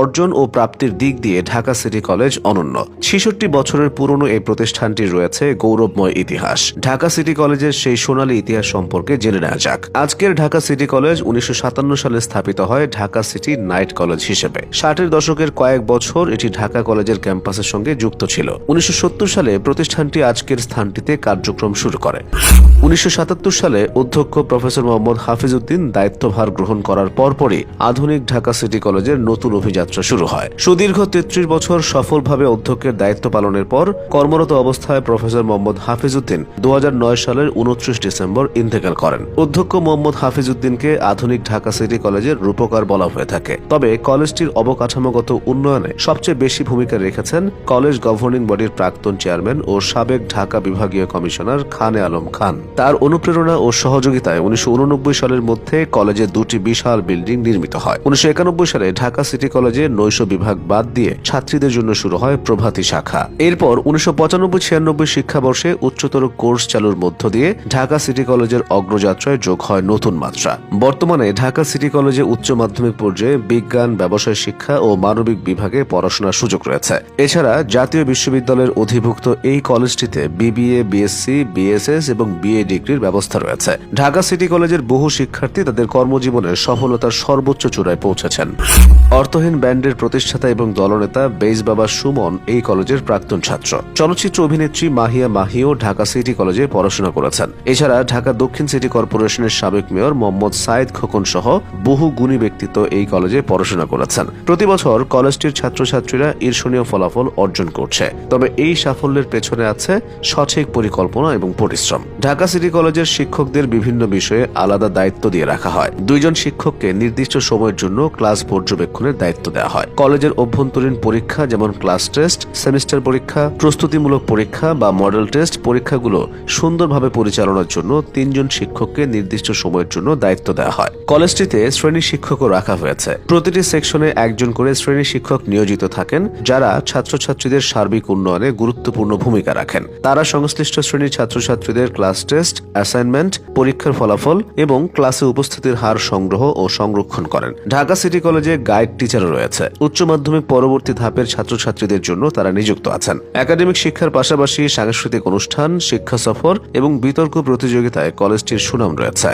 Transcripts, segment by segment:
অর্জন ও প্রাপ্তির দিক দিয়ে ঢাকা সিটি কলেজ অনন্য। ছেষট্টি বছরের পুরনো এই প্রতিষ্ঠানটির রয়েছে গৌরবময় ইতিহাস। ঢাকা সিটি কলেজের সেই সোনালী ইতিহাস সম্পর্কে জেনে নেওয়া যাক। আজকের ঢাকা সিটি কলেজ উনিশশো সাতান্ন সালে স্থাপিত হয় ঢাকা সিটি নাইট কলেজ হিসেবে। ষাটের দশকের কয়েক বছর এটি ঢাকা কলেজের ক্যাম্পাসের সঙ্গে যুক্ত ছিল। উনিশশো সত্তর সালে প্রতিষ্ঠানটি আজকের স্থানটিতে কার্যক্রম শুরু করে। উনিশশো সাতাত্তর সালে অধ্যক্ষ প্রফেসর মোহাম্মদ হাফিজউদ্দিন দায়িত্বভার গ্রহণ করার পরপরই আধুনিক ঢাকা সিটি কলেজের নতুন অভিযাত্রা শুরু হয়। সুদীর্ঘ তেত্রিশ বছর সফলভাবে অধ্যক্ষের দায়িত্ব পালনের পর কর্মরত অবস্থায় প্রফেসর মোহাম্মদ হাফিজউদ্দিন দু হাজার নয় সালের উনত্রিশ ডিসেম্বর ইন্তেকাল করেন। অধ্যক্ষ মোহাম্মদ হাফিজউদ্দিনকে আধুনিক ঢাকা সিটি কলেজের রূপকার বলা হয়ে থাকে। তবে কলেজটির অবকাঠামোগত উন্নয়নে সবচেয়ে বেশি ভূমিকা রেখেছেন কলেজ গভর্নিং বডির প্রাক্তন চেয়ারম্যান ও সাবেক ঢাকা বিভাগীয় কমিশনার খানে আলম খান। তার অনুপ্রেরণা ও সহযোগিতায় উনিশশো উননব্বই সালের মধ্যে কলেজে দুটি বিশাল বিল্ডিং নির্মিত হয়। উনিশশো একানব্বই সালে ঢাকা সিটি কলেজে নৈশ বিভাগ বাদ দিয়ে ছাত্রীদের জন্য শুরু হয় প্রভাতী শাখা। এরপর উনিশশো পঁচানব্বই ছিয়ানব্বই শিক্ষাবর্ষে উচ্চতর কোর্স চালুর মধ্য দিয়ে ঢাকা সিটি কলেজের অগ্রযাত্রায় যোগ হয় নতুন মাত্রা। বর্তমানে ঢাকা সিটি কলেজে উচ্চ মাধ্যমিক পর্যায়ে বিজ্ঞান, ব্যবসায় শিক্ষা ও মানবিক বিভাগে পড়াশোনার সুযোগ রয়েছে। এছাড়া জাতীয় বিশ্ববিদ্যালয়ের অধিভুক্ত এই কলেজটিতে বিবিএ, বিএসসি, বিএসএস এবং বিএ ডিগ্রির ব্যবস্থা রয়েছে। ঢাকা সিটি কলেজের বহু শিক্ষার্থী তাদের কর্মজীবনের সফলতার সর্বোচ্চ চূড়ায় পৌঁছেছেন। অর্থহীন ব্যান্ডের প্রতিষ্ঠাতা এবং দলনেতা বেইজ বাবা সুমন এই কলেজের প্রাক্তন ছাত্র। চলচ্চিত্র অভিনেত্রী মাহিয়া মাহিও ঢাকা সিটি কলেজে পড়াশোনা করেছেন। এছাড়া ঢাকা দক্ষিণ সিটি কর্পোরেশনের সাবেক মেয়র মোহাম্মদ সাইদ খোকন সহ বহু গুণী ব্যক্তিত্ব এই কলেজে পড়াশোনা করেছেন। প্রতি বছর কলেজটির ছাত্রছাত্রীরা ঈর্ষণীয় ফলাফল অর্জন করছে। তবে এই সাফল্যের পেছনে আছে সঠিক পরিকল্পনা এবং পরিশ্রম। ঢাকা সিটি কলেজের শিক্ষকদের বিভিন্ন বিষয়ে আলাদা দায়িত্ব দিয়ে রাখা হয়। দুইজন শিক্ষককে নির্দিষ্ট সময়ের জন্য ক্লাস পর্যবেক্ষণের দায়িত্ব দেওয়া হয়। কলেজের অভ্যন্তরীণ পরীক্ষা যেমন ক্লাস টেস্ট, সেমিস্টার পরীক্ষা, প্রস্তুতিমূলক পরীক্ষা বা মডেল টেস্ট পরীক্ষাগুলো সুন্দরভাবে পরিচালনার জন্য তিনজন শিক্ষককে নির্দিষ্ট সময়ের জন্য দায়িত্ব দেওয়া হয়। কলেজটিতে শ্রেণি শিক্ষকও রাখা হয়েছে। প্রতিটি সেকশনে একজন করে শ্রেণি শিক্ষক নিয়োজিত থাকেন, যারা ছাত্রছাত্রীদের সার্বিক উন্নয়নে গুরুত্বপূর্ণ ভূমিকা রাখেন। তারা সংশ্লিষ্ট শ্রেণির ছাত্রছাত্রীদের ক্লাস টেস্ট অ্যাসাইনমেন্ট, পরীক্ষার ফলাফল এবং ক্লাসে উপস্থিতির হার সংগ্রহ ও সংরক্ষণ করেন। ঢাকা সিটি কলেজে গাইড টিচারও রয়েছে। উচ্চ মাধ্যমিক পরবর্তী ধাপের ছাত্রছাত্রীদের জন্য তারা নিযুক্ত আছেন। একাডেমিক শিক্ষার পাশাপাশি সাংস্কৃতিক অনুষ্ঠান, শিক্ষা সফর এবং বিতর্ক প্রতিযোগিতায় কলেজটির সুনাম রয়েছে।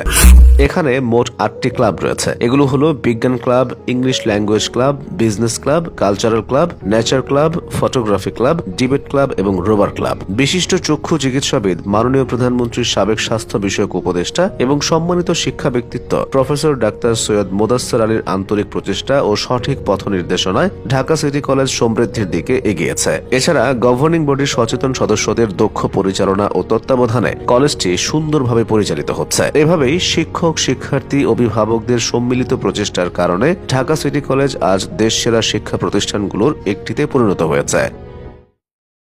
এখানে মোট আটটি ক্লাব রয়েছে। এগুলো হলো বিজ্ঞান club, English language club, business club, cultural club, nature club, photography club, debate club এবং রোবার ক্লাব। বিশিষ্ট চক্ষু চিকিৎসাবিদ মাননীয় প্রধানমন্ত্রীর সাবেক স্বাস্থ্য বিষয়ক উপদেষ্টা এবং সম্মানিত শিক্ষা ব্যক্তিত্ব প্রফেসর ডাক্তার সৈয়দ মোদাস্সর আলীর আন্তরিক প্রচেষ্টা ও সঠিক পথ নির্দেশনায় ঢাকা সিটি কলেজ সমৃদ্ধির দিকে এগিয়েছে। এছাড়া গভর্নিং বডির সচেতন সদস্যদের দক্ষ পরিচালনা ও তত্ত্বাবধানে কলেজটি সুন্দরভাবে পরিচালিত হচ্ছে। এভাবেই শিক্ষক, শিক্ষার্থী, অভিভাবকদের সম্মিলিত প্রচেষ্টার কারণে ঢাকা সিটি কলেজ আজ দেশ সেরা শিক্ষা প্রতিষ্ঠানগুলোর একটিতে পরিণত হয়েছে।